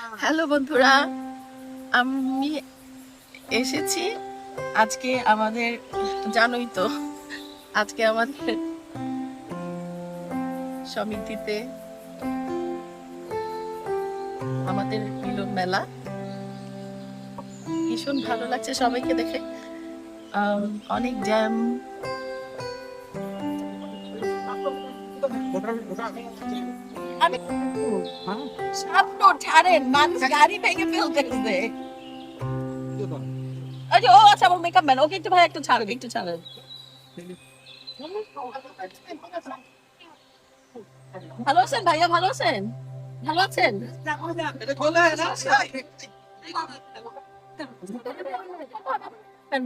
Hello বন্ধুরা, আমি এসেছি আজকে আমাদের, জানোই তো, আজকে আমাদের সমিতিতে আমাদের মিলন মেলা। ভীষণ ভালো লাগছে সবাইকে দেখে। অনেক জ্যাম আমি সামনে ছাড়েন মানুষ গাড়ি ভেঙে ফেলতেছে। আচ্ছা ও আচ্ছা আমার মেকআপ ম্যান ওকে একটু ভাই একটু ছাড়েন একটু ছাড়েন। ভালো আছেন ভাইয়া, ভালো আছেন? ভালো আছেন?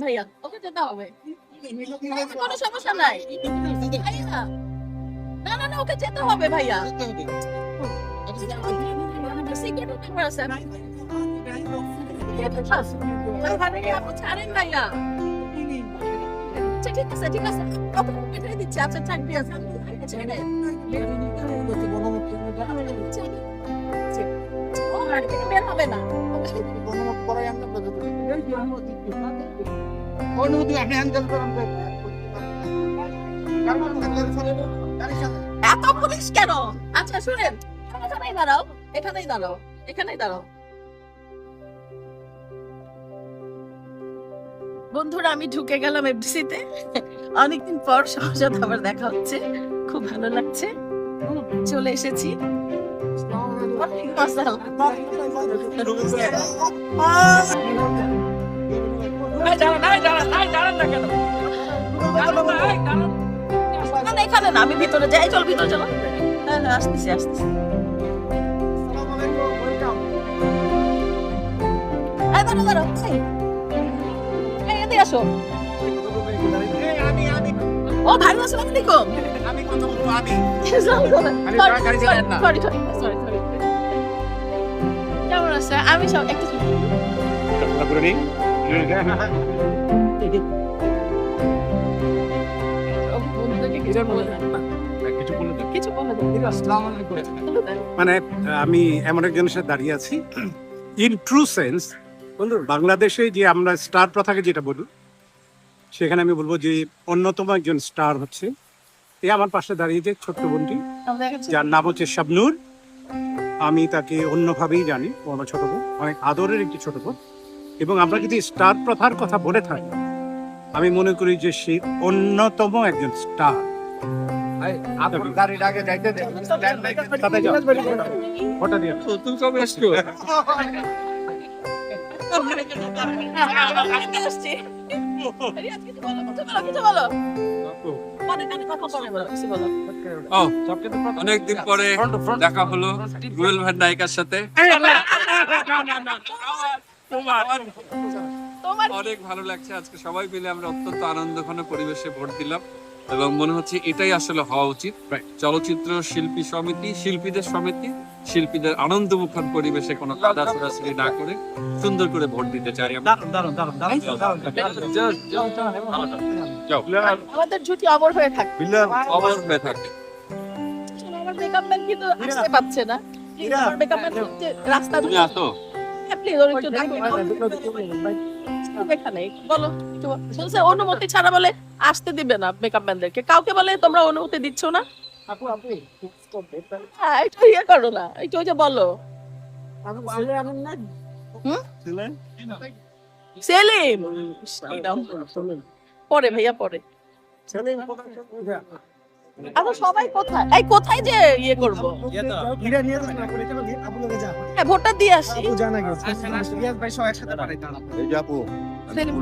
ভাইয়া, ওকে যেতে হবে। কোনো সমস্যা নাই। না না না, ওকে যেতে হবে ভাইয়া। ছাড়েন ভাইয়া ঠিক আছে ঠিক আছে দিচ্ছি আচ্ছা ও বের হবে না গাড়ি থেকে- এত পুলিশ কেন? আচ্ছা শুনেন এখানেই দাঁড়াও এখানেই দাঁড়াও এখানেই দাঁড়াও। বন্ধুরা আমি ঢুকে গেলাম এফডিসিতে। অনেকদিন পর সবার আবার দেখা হচ্ছে। খুব ভালো লাগছে। চলে এসেছি। ওয়ালাইকুম আসসালাম। না, না, এখানে না আমি ভিতরে যাই চল ভিতরে চলো। হ্যাঁ হ্যাঁ আসতেছি আসতেছি। এই, দাঁড়াও, দাঁড়াও, এই। এই, এদিকে আসো। ও ভাই আসসালামু আলাইকুম Sorry, sorry, sorry, sorry, sorry. কেমন আছে? আমি সব একটু কিছু বলে দেন। কিছু বলে দেন। বলে দেন। মানে আমি এমন একজনের সাথে দাঁড়িয়ে আছি। ইন ট্রু সেন্স বাংলাদেশে যে আমরা স্টার প্রথাকে যেটা বলি সেখানে আমি বলব যে অন্যতম একজন স্টার হচ্ছে। এই আমার পাশে দাঁড়িয়ে যে ছোট্ট বোনটি যার নাম হচ্ছে শাবনুর। আমি তাকে অন্যভাবেই জানি ও আমার ছোট বোন অনেক আদরের একটি ছোট বোন। এবং আমরা যদি স্টার প্রথার কথা বলে থাকি আমি মনে করি যে সে অন্যতম একজন স্টার মনে অনেকদিন পরে দেখা হলো রুয়েল ভাই নায়িকার সাথে অনেক ভালো লাগছে আজকে সবাই মিলে আমরা অত্যন্ত আনন্দঘন পরিবেশে ভোট দিলাম এবং মনে হচ্ছে এটাই আসলে হওয়া উচিত চলচ্চিত্র শিল্পী সমিতি শিল্পীদের সমিতি শিল্পীদের আনন্দমুখর পরিবেশে কোনো কাদা ছোড়াছুড়ি না করে সুন্দর করে ভোট দিতে চাই আমাদের জুটি অমর হয়ে থাকবে অবর হয়ে থাকে আসলে আমার মেকআপ ম্যান কিন্তু আসতে পারছে না মেকআপ ম্যান রাস্তা তুমি আসো প্লিজ ওর একটু দেখো এখানে বলো বলছে অনুমতি ছাড়া বলে আসতে দিবে না মেকআপ ম্যানদেরকে কাউকে বলে তোমরা অনুমতি দিচ্ছ না? হ্যাঁ একটু ইয়ে করো না একটু ওই যে বলো। সেলিম! পরে ভাইয়া পরে। আচ্ছা সবাই কোথায়? এই কোথায় যে ইয়ে করব? হ্যাঁ ভোটটা দিয়ে আসি। সেলিম।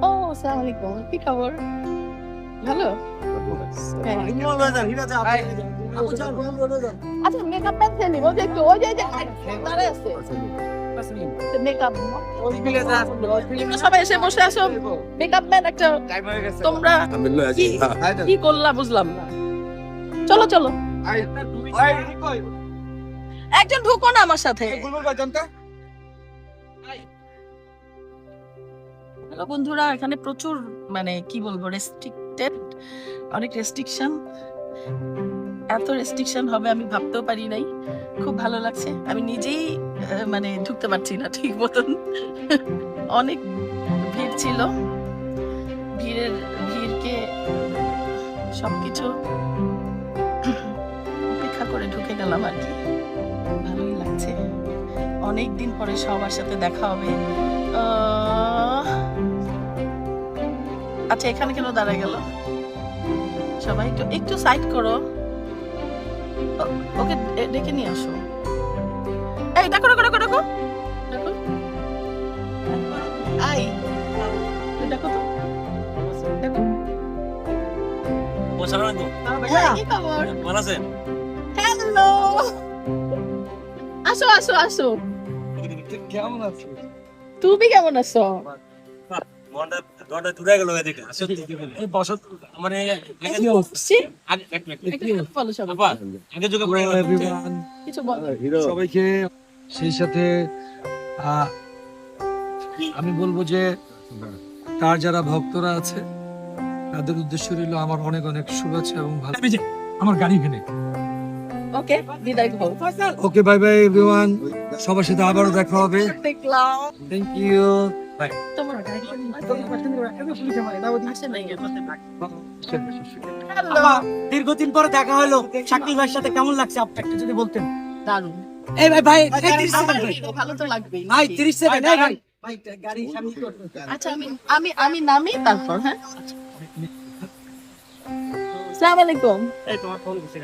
ও আসসালামু আলাইকুম। কি খবর? ভালো? হ্যাঁ। আচ্ছা মেকআপ ম্যান সেলিম ওই যে ওই যে দাঁড়ায় আছে। মেকআপ সবাই এসে বসে আসো মেকআপ ম্যান একটা তোমরা কি করলা বুঝলাম না। চলো চলো। একজন ঢুকো না আমার সাথে। হ্যালো বন্ধুরা এখানে প্রচুর মানে কি বলব রেস্ট্রিক্টেড অনেক রেস্ট্রিকশন এত রেস্ট্রিকশন হবে আমি ভাবতেও পারি নাই। খুব ভালো লাগছে। আমি নিজেই মানে ঢুকতে পারছি না ঠিক মতন। অনেক ভিড় ছিল। ভিড়ের, ভিড়কে সবকিছু উপেক্ষা করে ঢুকে গেলাম আর কি। ভালোই লাগছে। অনেক দিন পরে সবার সাথে দেখা হবে। আচ্ছা এখানে কেন দাঁড়া গেল? সবাই একটু একটু সাইড করো। ওকে ডেকে নিয়ে আসো। এই ডাকো ডাকো ডাকো ডাকো ডাকো আই। ডাকো তো। ডাকো ও সারানন্দ হ্যাঁ, কি খবর? ভালো আছেন? হ্যালো। আসো আসো আসো। কেমন আছো? তুমি কেমন আছো? মনটা দূরে গেল সত্যি কি এই বসত মানে আগে যোগে পড়ে কিছু বলো। সবাইকে সেই সাথে আমি বলব যে তার যারা ভক্তরা আছে তাদের উদ্দেশ্য রইল আমার অনেক অনেক শুভেচ্ছা এবং ভালো আমার গাড়ি ভেঙে। ওকে বিদায় ওকে বাই বাই এভরিওয়ান সবার সাথে আবারও দেখা হবে। দেখলাম। থ্যাংক ইউ হ্যালো দীর্ঘদিন পরে দেখা হলো। শাকিল ভাইয়ের সাথে কেমন লাগছে? আপনি একটু যদি বলতেন। দারুণ। এই ভাই ভাই এই 30 আমার সেকেন্ড ভাই। ভালো তো লাগবেই। ভাই নাকি? 30 সেকেন্ড ভাই ভাই। গাড়ি সামনে করতে আচ্ছা আমি আমি আমি নামি তারপর হ্যাঁ? আসসালামু এই তোমার ফোন দিছে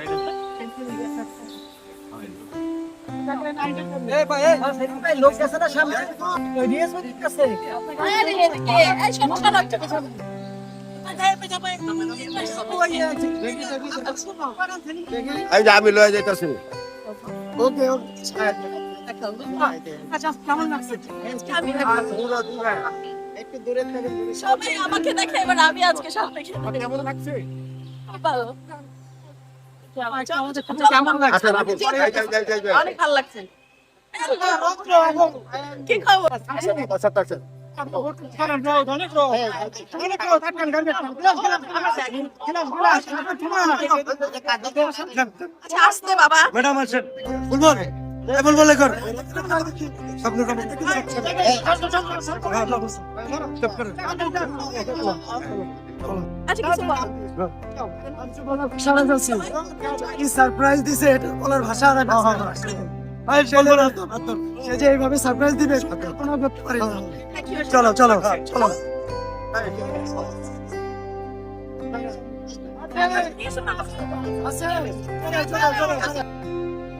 আমি লয়ে যাইতাছি। ওকে ওকে আচ্ছা কেমন লাগছে আমি সবাই আমাকে দেখে এবার আমি আজকে সামনে কেমন লাগছে? ভালো। অনেক ভালো লাগছে। কি খবর? আচ্ছা আচ্ছা আসতে বাবা। ম্যাডাম আছেন আচ্ছা কিছু বলো। কি সারপ্রাইজ দিছে এটা বলার ভাষা আর সে যে এইভাবে সারপ্রাইজ দিবে কল্পনা করতে পারি না।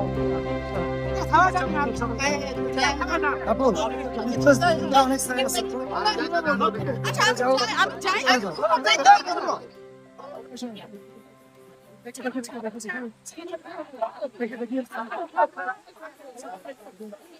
না, আসি তাহলে ভাই। বাদর নেই।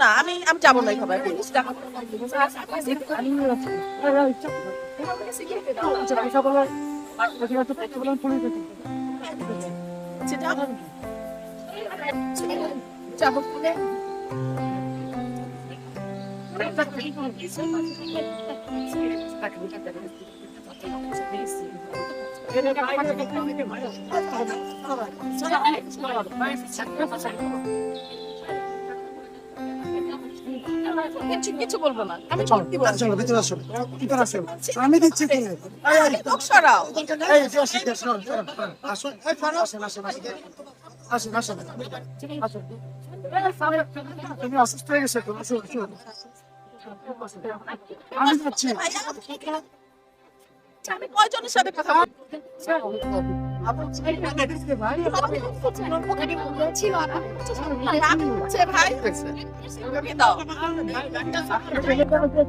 না আমি আমি যাব না খাবার যাব কিছু কিছু বলব না আমি সত্যি বলছি চলো ভিতরে আসো ভিতরে আসো আমি দিচ্ছি এই, এই, লোক সরাও এই, যে আসো, আসো, এই, আসেন, আসেন, আসেন। আসেন, আসেন। আসেন। তুমি অসুস্থ হয়ে গেছো আসো, আসো। আমি যাচ্ছি আমি কয়জনের সাথে কথা হচ্ছে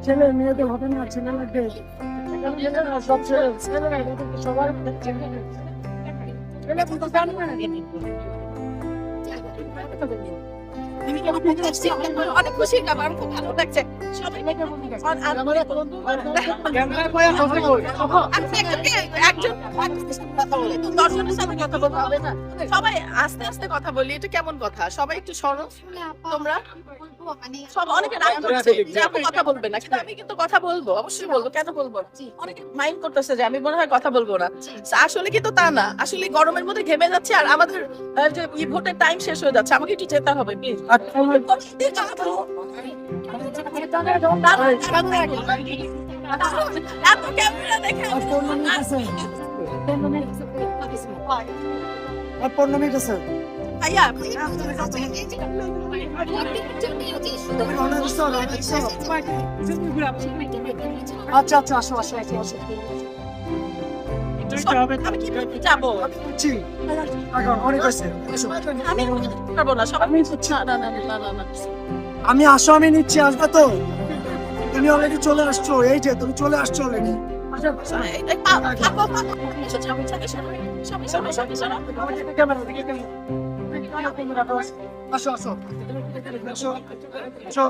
ছেলে মেয়েদের ঘটনা ছেলে সব ছেলে ছেলে সবার ছেলে অনেক খুশি আমার খুব ভালো লাগছে। সবাই আস্তে আস্তে কথা বলি এটা কেমন কথা? সবাই একটু সরো তোমরা? সব অনেকে রাগ করছে যে আপু কথা বলবে না। কিন্তু আমি কিন্তু কথা বলব অবশ্যই বলব। কেন বলব অনেকে মাইন্ড করতেছে যে আমি মনে হয় কথা বলব না। আসলে কিন্তু তা না। আসলে গরমের মধ্যে ঘেমে যাচ্ছে আর আমাদের যে ভোটের টাইম শেষ হয়ে যাচ্ছে। আমাকে একটু যেতে হবে প্লিজ পনেরো মিনিট আছে দিচ্ছ। আচ্ছা আচ্ছা আসো আসো আসো আসো আমি কীভাবে যাব জি এখন অনেক হয়েছে। আমি পারব না সবাই না না না না আমি আসো আমি নিচ্ছি আসবে তো তুমি অলরেডি চলে আসছো এই যে তুমি চলে আসছো অলরেডি। আসো আসো আসো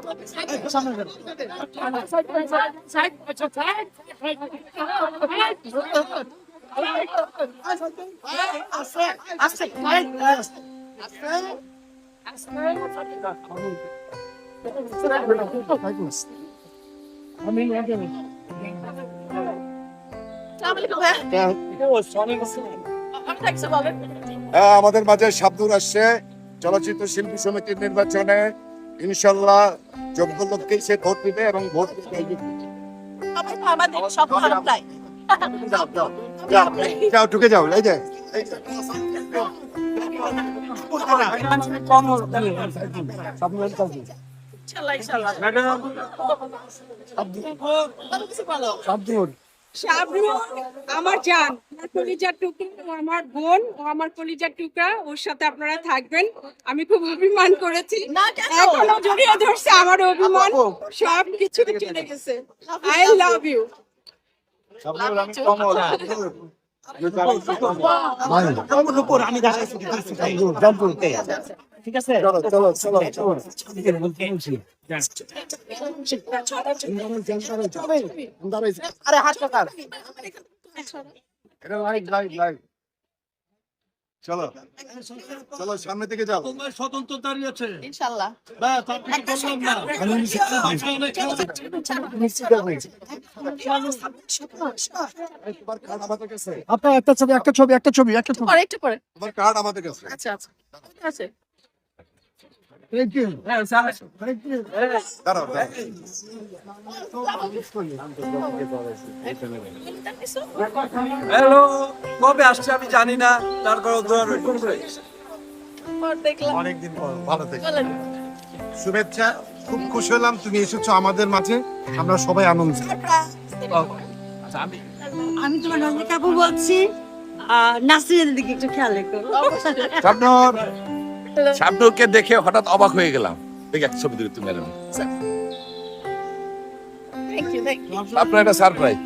হ্যাঁ, আমাদের মাঝে শাব্দুর আসছে চলচ্চিত্র শিল্পী সমিতির নির্বাচনে ইনশাল্লাহ যোগ্য লোককেই সে ভোট দিবে এবং ভোট দিবে আমাদের সব ভালো। যাও ঢুকে যাও এই যে আমার জান কলিজার আমার বোন ও আমার কলিজার টুকরা ওর সাথে আপনারা থাকবেন আমি খুব অভিমান করেছি এখনও জড়িয়ে ধরছে আমার অভিমান সব কিছু চলে গেছে আই লাভ ইউ চলো চলো চলো। চলো আরে কাটার এটা লাইভ লাইভ লাইভ চলো। চলো সামনে থেকে যাও। ইনশাল্লাহ। একটা তোমার কার্ড আমাদের কাছে। আপনার একটা ছবি একটা ছবি একটা ছবি একটা ছবি। পরে, একটু পরে। তোমার কার্ড আমাদের কাছে। আচ্ছা, আচ্ছা। আছে। থ্যাংক ইউ থ্যাংক ইউ দাঁড়াও দাঁড়াও হ্যালো কবে আসছে আমি জানি না তারপর পর অনেকদিন পর ভালো থেকে। শুভেচ্ছা খুব খুশি হলাম তুমি এসেছ আমাদের মাঝে আমরা সবাই আনন্দ আমি তোমার আপু বলছি আহ, নাসরিনের দিকে একটু খেয়াল রেখো। শাবনুরকে দেখে হঠাৎ অবাক হয়ে গেলাম। দেখে এক ছবি তুলে তুমি এরকম. আপনার একটা সারপ্রাইজ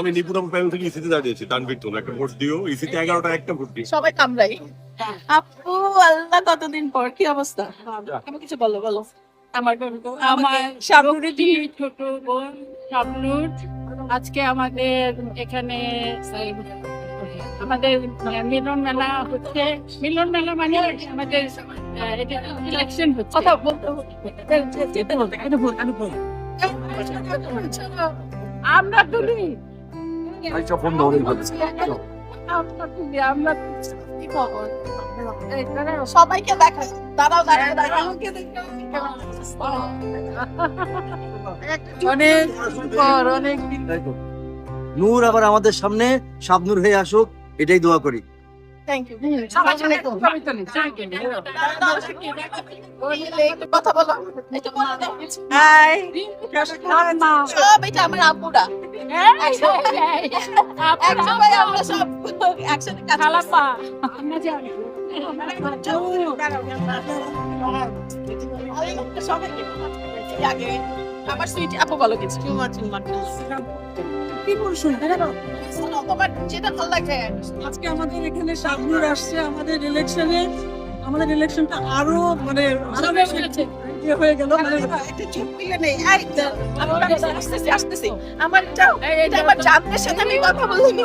আমি নিপুরাম প্যানেল থেকে ইসিতে দাঁড়িয়েছি। তানভীর তোলা একটা ভোট দিও। ইসিতে এগারোটা একটা ভোট দিও। সবাই কামরাই আপু আল্লাহ কতদিন পর? কি অবস্থা? আমি কিছু বলো বলো। আমার আমার শাবনুরের ছোট বোন শাবনুর আজকে আমাদের এখানে আমাদের মিলন মেলা হচ্ছে। মিলন মেলা মানে আমাদের ইলেকশন হচ্ছে। কথা বলতে আমরা তুলি আমরা তুলি আমরা সবাইকে দেখা দাঁড়াও দাঁড়াও দাঁড়াও। অনেক অনেক নূর আবার আমাদের সামনে শাবনুর হয়ে আসুক এটাই দোয়া করি। থ্যাংক ইউ সবাই চলে তো একটু কথা বলো। একটু বলে দাও হাই সব এটা আমার আপুরা। একসঙ্গে আমরা সব একসাথে আমার সুইট আপু বলো কিছু কি বলছো তোমার যেটা ভালো লাগে আজকে আমাদের এখানে শাবনুর আসছে আমাদের ইলেকশনে আমাদের ইলেকশনটা আরও মানে ইয়ে হয়ে গেল আমার এটা এটা আমার জানদের সাথে আমি কথা বলিনি।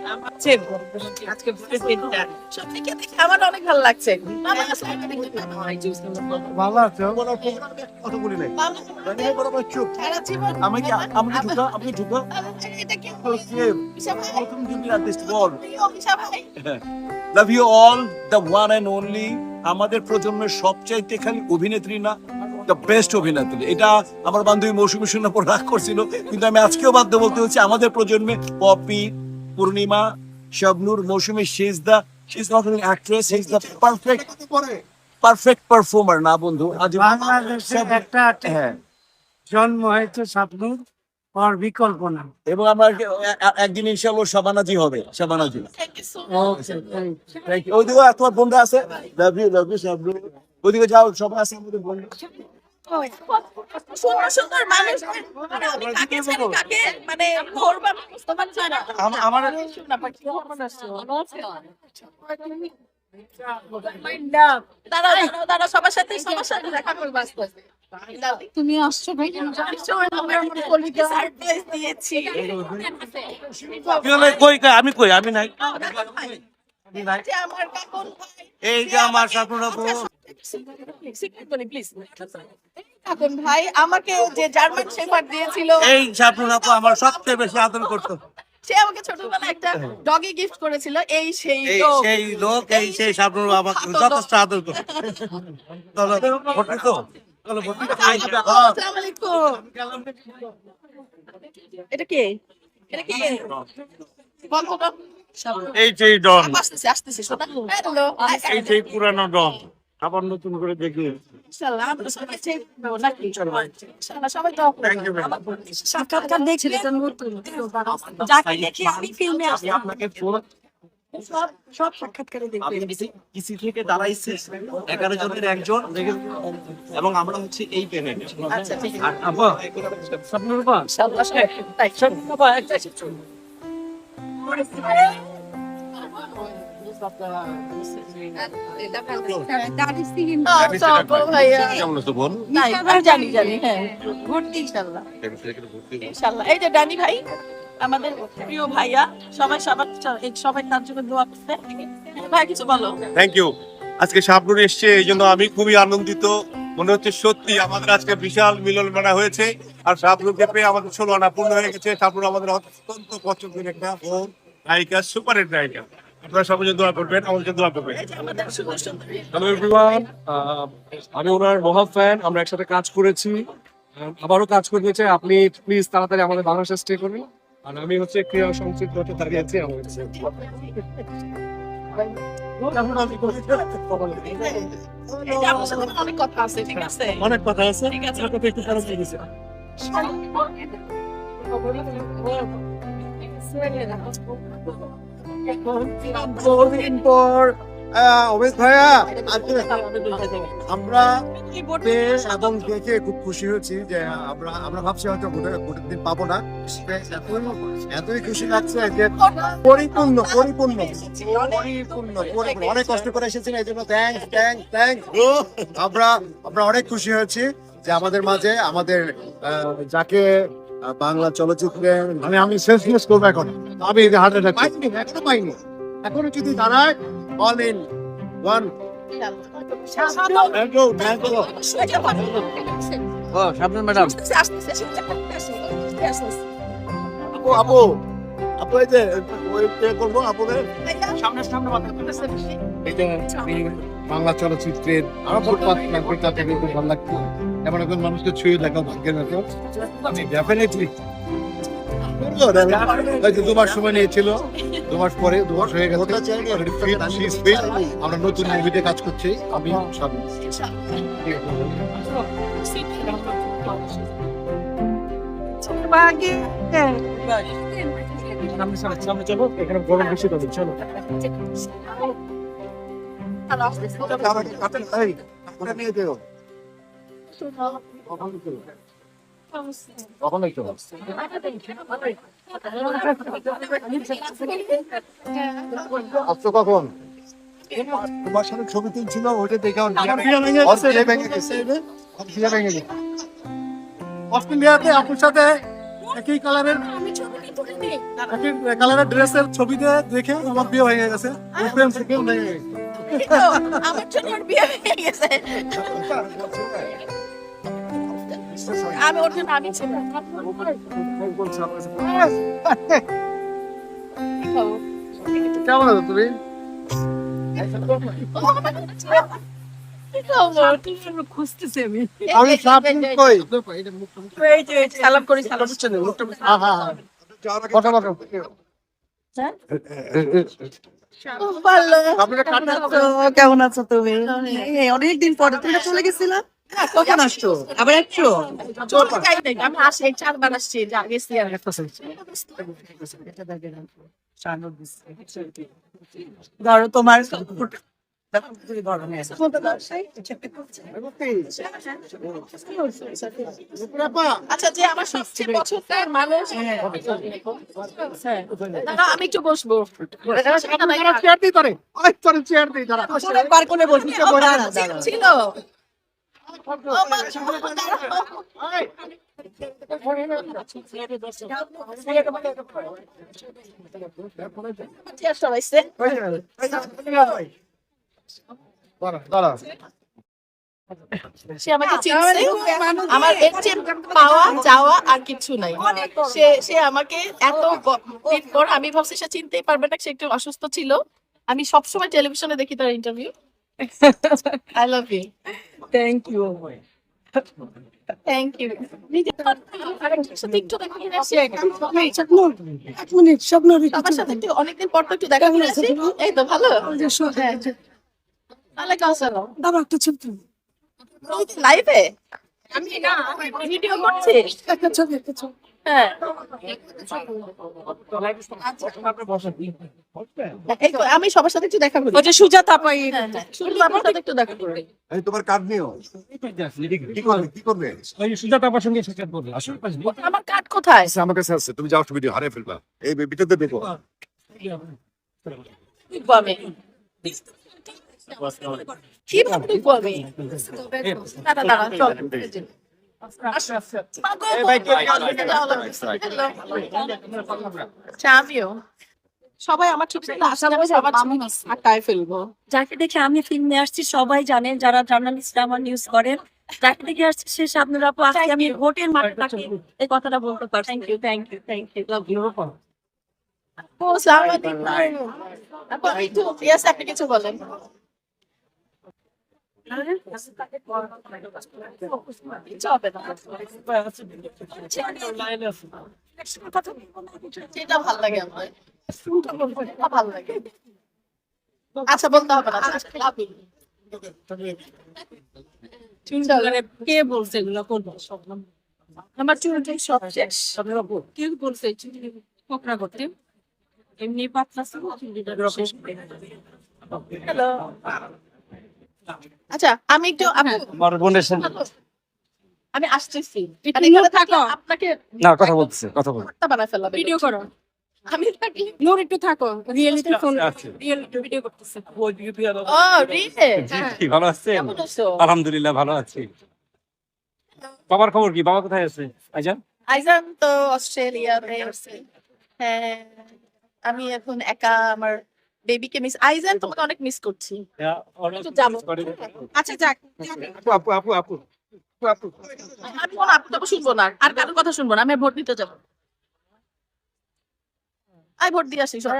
জানাও আজকে ভোটের দিনটা সত্যিকে দেখে আমার অনেক ভালো লাগছে। আমার কাছে এটা দেখতে ভালো আছে? কথা বলি নাই। চুপ। সারা জীবন আমি কি আমি কি ঢুকা আমি ঢুকা এটা কি? প্রথম দিন আর্টিস্ট বল। প্রিয় ঈশা ভাই। Love you all the one and only আমাদের প্রজন্মের সবচাইতে খালি অভিনেত্রী না দ্য বেস্ট অভিনেত্রী। এটা আমার বান্ধবী মৌসুমী শূন্য পর রাগ করছিল কিন্তু আমি আজকেও বাধ্য বলতে হচ্ছে আমাদের প্রজন্মে Popy Purnima Shabnur Moushumi she is the she is not only actress she is the perfect perfect performer না বন্ধু? আজ বাংলাদেশে একটা হ্যাঁ। জন্ম হয়েছে শাবনুর আর বিকল্প না এবং আমরা একদিন ইনশাআল্লাহ শাবানাজি হবে শাবানাজি ওইদিকে তোমার বন্ধু আছে? Love you love you Shabnu ওইদিকে যাও সবাই আছে আমাদের বন্ধু। সুন্দর সুন্দর মানুষ। মানে আমি কাকে ছাড়ি কাকে? মানে ধরবা বুঝতে পারছি না? আমার শোনা পাখি দাঁড়াও দাঁড়াও দাঁড়াও সবার সাথে সবার সাথে দেখা করব আস্তে আস্তে। তুমি আসছো ভাই আমি কই আমি নাই। যে আমার কাকুন ভাই। এই যে আমার কাকুন ভাই আমাকে যে জার্মান শেফার্ড দিয়েছিল এই শাবনুর আমার সবচেয়ে বেশি আদর করতো। সে আমাকে ছোটবেলায় একটা ডগি গিফট করেছিল এই সেই লোক। সেই লোক এই সেই শাবনুর আমাকে যথেষ্ট আদর করতো। চলো ভর্তি তো। চলো ভর্তি আসসালামু আলাইকুম। এটা কে? এটা কে? বল তো বল। এই সেই ডন। আসতেছি আসতেছি শোনা এই সেই পুরানো ডন। আবার নতুন করে দেখি থেকে দাঁড়াইছে? এগারো জনের একজন। এবং আমরা হচ্ছে এই পেমেন্ট আচ্ছা ঠিক আছে। আমি খুবই আনন্দিত। মনে হচ্ছে সত্যি আমাদের আজকে বিশাল মিলন মেলা হয়েছে। আর শাবনুরকে পেয়ে আমাদের ষোলো আনা পূর্ণ হয়ে গেছে। শাবনুর আমাদের অত্যন্ত পছন্দের একটা বোন। নায়িকা সুপার নায়িকা। আপনারা সবাই জন্য দোয়া করবেন জন্য দোয়া করবেন। আমাদের হ্যালো এভরিওয়ান আমি ওনার মহা ফ্যান আমরা একসাথে কাজ করেছি। আবারও কাজ করতে চাই আপনি প্লিজ তাড়াতাড়ি আমাদের বাংলাদেশে স্টে করবেন আর আমি হচ্ছে ক্রিয়া সংস্কৃতি হতে দাঁড়িয়ে আছি আমার অনেক কথা আছে ঠিক আছে? অনেক কথা আছে। ঠিক আছে। একটু খারাপ লেগেছে। দেখে খুব খুশি হয়েছি যে আমরা ভাবছি হয়তো এতই- খুশি লাগছে পরিপূর্ণ পরিপূর্ণ পরিপূর্ণ অনেক কষ্ট করে এসেছেন এই জন্য থ্যাংক আমরা আমরা অনেক খুশি হয়েছি যে আমাদের মাঝে আমাদের যাকে বাংলা চলচ্চিত্রে মানে আমি সেন্সলেস করব এখন। আমি হার্ট অ্যাটাক পাইনি এখনও পাইনি। এখনও যদি দাঁড়ায় all in one thank you thank you O Shabnur madam আপু আপু আপু এই যে ওই করব আপুদের সামনে সামনে এই যে বাংলা চলচ্চিত্রের আরও ফুটপাত থেকে খুব ভালো লাগতো এমন একজন মানুষকে ছুঁয়ে দেখা ভাগ্যের মতো। আমি ডেফিনেটলি দু মাস সময় নিয়েছিল দু মাস পরে দু মাস হয়ে গেছে. আমরা নতুন মুভিতে কাজ করছি আমি সামনে। সামনে সামনে সামনে চলো এখানে গরম বেশি পাবে চলো। এই, নিয়ে। কখনোই তো আসছো কখন? তোমার সাথে ছবি তুলছিল ওইটা দেখে আমার অস্ট্রেলিয়া ভেঙে গেছে। অস্ট্রেলিয়া ভেঙে গেছে। অস্ট্রেলিয়াতে আপুর সাথে একই কালারের একই কালারের ড্রেসের ছবিতে দেখে আমার বিয়ে হয়ে গেছে। প্রেম থেকে ভেঙে গেছে। আমার জন্য বিয়ে হয়ে গেছে। আমি ওর জন্য আমি ছিলাম কেমন আছো তুমি? কেমন আছো? তুমি? অনেকদিন পরে। তুমি চলে গেছিলা? কখন আসছো? আবার আমি আসি চারবার আসছি গেছি আর ধরো তোমার আচ্ছা যে আমার সবচেয়ে পছন্দের মানুষ আমি একটু বসবো। চেয়ার দিই তারে চেয়ার দিই তারা ছিল। সে আমাকে চিনছে আমার এর চেয়ে পাওয়া যাওয়া আর কিছু নাই। সে সে আমাকে এত পর আমি ভাবছি সে চিনতেই পারবে না সে একটু অসুস্থ ছিল। আমি সবসময় টেলিভিশনে দেখি তার ইন্টারভিউ থ্যাংক ইউ মিনিট স্বপ্ন আমার সাথে একটু অনেকদিন পর তো একটু দেখা করে আসি এই তো ভালো হ্যাঁ দাদা একটা ছবি লাইভে আমি না ভিডিও করছি। একটা ছবি একটা ছবি আমি সবার সাথে একটু দেখা করি। ওই যে সুজাতা পাই হ্যাঁ, হ্যাঁ, আমার সাথে একটু দেখা করি। এই তোমার কার্ড নিও কি করবে কি করবে? ওই সুজাতা আপার সঙ্গে সাক্ষাৎ করবে আমার কার্ড কোথায়? আমার কাছে আছে তুমি যাও ভিডিও হারিয়ে ফেলবা। এই ভিডিওতে দেখো। আমি। আমি? দাঁড়া দাঁড়া চল। আমিও সবাই আমার ছবি আটকায় ফেলব যাকে দেখে আমি ফিল্মে আসছি সবাই জানেন যারা জার্নালিস্ট আমার নিউজ করেন। যাকে দেখে আসছি সে আপনার আজকে আমি ভোটের মাঠে তাকে এই কথাটা বলতে পারছি thank you thank you thank you love you ও সালাম আলাইকুম আপু একটু আপনি কিছু বলেন। আচ্ছা বলতে হবে না কে বলছে এগুলো করব আমার চুল টুল সব শেষ কে বলছে কোকড়া করতে এমনি পাতলা ছিল। হ্যালো আচ্ছা আমি একটু আমার বোনের সাথে। আমি আসতেছি। থাকো। আপনাকে না কথা বলতেছে কথা বল ভিডিও করো। আমি নূর একটু থাকো। রিয়েলিটি ফোন রিয়েলিটি ভিডিও করতেছে। ও রিলে ভালো আছে? আলহামদুলিল্লাহ ভালো আছি। বাবার খবর কি? বাবা কোথায় আছে? আইজান? আইজান তো অস্ট্রেলিয়াতে আছে। হ্যাঁ আমি এখন একা আমার বেবিকে মিস আইজান তোমাকে অনেক মিস করছি। আচ্ছা যাক। আপু আপু আপু আপু আপু আমি কোন আপু তাপু শুনব না আর কারোর কথা শুনব না আমি ভোট দিতে যাব। আই ভোট দিয়ে আসি সব।